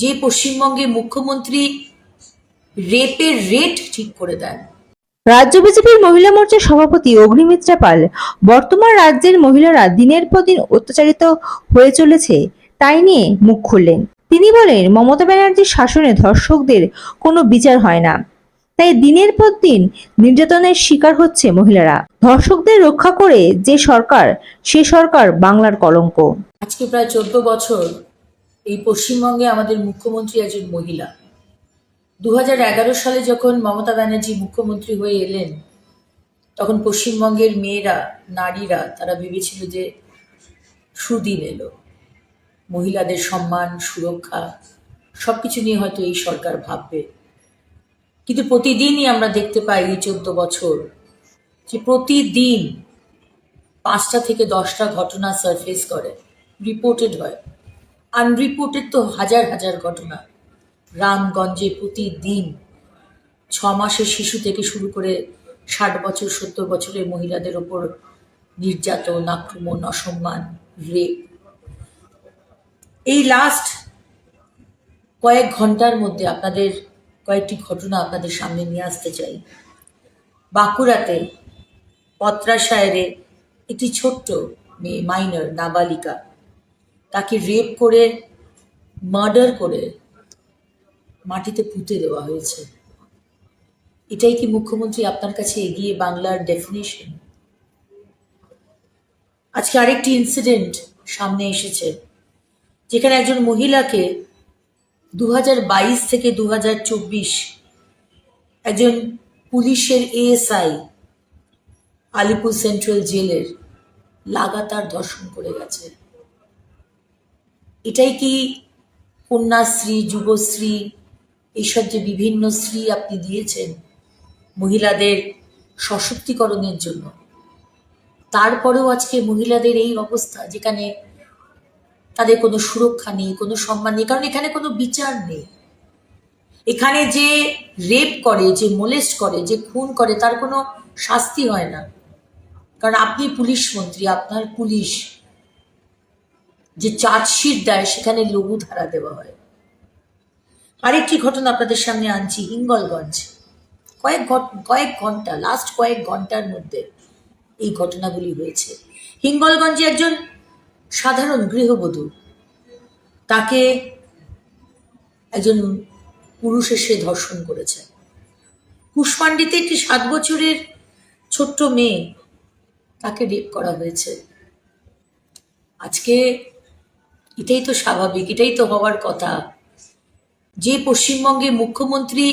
যে পশ্চিমবঙ্গে মুখ্যমন্ত্রী রেপের রেট ঠিক করে দেন। রাজ্য বিজেপির মহিলা মোর্চার সভাপতি অগ্নিমিত্রা পাল বর্তমান রাজ্যের মহিলারা দিনের পর দিন অত্যাচারিত হয়ে চলেছে তাই নিয়ে মুখ খুললেন। তিনি বলেন মমতা ব্যানার্জির শাসনে ধর্ষকদের কোনো বিচার হয় না। তাই দিনের পর দিন নির্যাতনের শিকার হচ্ছে মহিলারা। ধর্ষকদের রক্ষা করে যে সরকার সে সরকার বাংলার কলঙ্ক। আজকে প্রায় চোদ্দ বছর এই পশ্চিমবঙ্গে আমাদের মুখ্যমন্ত্রী একজন মহিলা। দু সালে যখন মমতা ব্যানার্জি মুখ্যমন্ত্রী হয়ে এলেন, তখন পশ্চিমবঙ্গের মেয়েরা, নারীরা, তারা ভেবেছিল যে সুদিন এলো। মহিলাদের সম্মান, সুরক্ষা সব কিছু নিয়ে হয়তো এই সরকার ভাববে। কিন্তু প্রতিদিনই আমরা দেখতে পাই এই চোদ্দ বছর যে প্রতিদিন পাঁচটা থেকে দশটা ঘটনা সারফেস করে রিপোর্টেড হয়। আনরিপোর্টেড তো হাজার হাজার ঘটনা। রামগঞ্জে প্রতিদিন ছ মাসের শিশু থেকে শুরু করে ষাট বছর, সত্তর বছরের মহিলাদের ওপর নির্যাতন, আক্রমণ, অসম্মান, রেপ। এই লাস্ট কয়েক ঘণ্টার মধ্যে আপনাদের কয়েকটি ঘটনা আপনাদের সামনে নিয়ে আসতে চাই। বাঁকুড়াতে পত্রাশায়রে একটি ছোট্ট মেয়ে মাইনর নাবালিকা তাকে রেপ করে মার্ডার করে মাটিতে পুঁতে দেওয়া হয়েছে। এটাই কি মুখ্যমন্ত্রী আপনার কাছে এগিয়ে বাংলার ডেফিনেশন আজকে আরেকটি ইনসিডেন্ট সামনে এসেছে, যেখানে একজন মহিলাকে দু বাইশ থেকে দু চব্বিশ একজন পুলিশের এএসআই আলিপুর সেন্ট্রাল জেলের, লাগাতার ধর্ষণ করে গেছে। এটাই কি কন্যাশ্রী, যুবশ্রী, এইসব যে বিভিন্ন শ্রী আপনি দিয়েছেন মহিলাদের সশক্তিকরণের জন্য। তারপরেও আজকে মহিলাদের এই অবস্থা যেখানে তাদের কোনো সুরক্ষা নেই, কোনো সম্মান নেই, কারণ এখানে কোনো বিচার নেই। এখানে যে রেপ করে, যে মোলেস্ট করে, যে খুন করে, তার কোনো শাস্তি হয় না। কারণ আপনি পুলিশ মন্ত্রী, আপনার পুলিশ যে চার্জশিট দেয়, সেখানে লঘু ধারা দেওয়া হয়। আরেকটি ঘটনা আপনাদের সামনে আনছি, হিঙ্গলগঞ্জ। কয়েক কয়েক ঘণ্টা লাস্ট কয়েক ঘণ্টার মধ্যে এই ঘটনাগুলি হয়েছে। হিঙ্গলগঞ্জে একজন সাধারণ গৃহবধূ, তাকে একজন পুরুষ এসে ধর্ষণ করেছে। কুশমান্ডিতে একটি সাত বছরের ছোট্ট মেয়ে তাকে রেপ করা হয়েছে। আজকে এটাই তো স্বাভাবিক, এটাই তো হওয়ার কথা। যে পশ্চিমবঙ্গে মুখ্যমন্ত্রী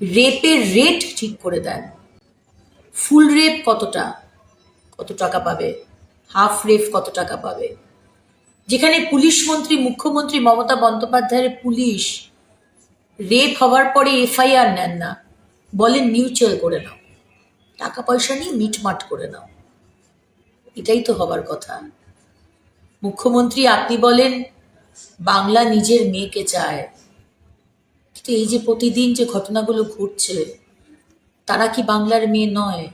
রেপের রেট ঠিক করে দেন ফুল রেপ কতটা? কত টাকা পাবে? হাফ রেপ কত টাকা পাবে? যেখানে পুলিশ মন্ত্রী, মুখ্যমন্ত্রী মমতা বন্দ্যোপাধ্যায়ের পুলিশ রেপ হওয়ার পরে এফআইআর নেন না, বলেন মিউচুয়াল করে নাও। টাকা পয়সা নিয়ে মিটমাট করে নাও। এটাই তো হবার কথা। মুখ্যমন্ত্রী, আপনি বলেন, বাংলা নিজের মেয়েকে চায়। কিন্তু এই যে প্রতিদিন যে ঘটনাগুলো ঘটছে, তারা কি বাংলার মেয়ে নয়?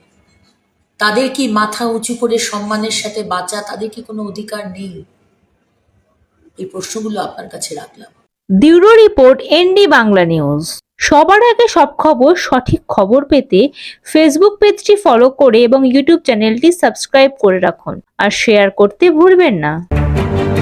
তাদের কি মাথা উঁচু করে সম্মানের সাথে বাঁচা, তাদের কি কোনো অধিকার নেই? এই প্রশ্নগুলো আপনার কাছে রাখলাম। Bureau report, ND Bangla news. সবার আগে সব খবর, সঠিক খবর পেতে ফেসবুক পেজটি ফলো করে এবং ইউটিউব চ্যানেলটি সাবস্ক্রাইব করে রাখুন। আর শেয়ার করতে ভুলবেন না। Thank you.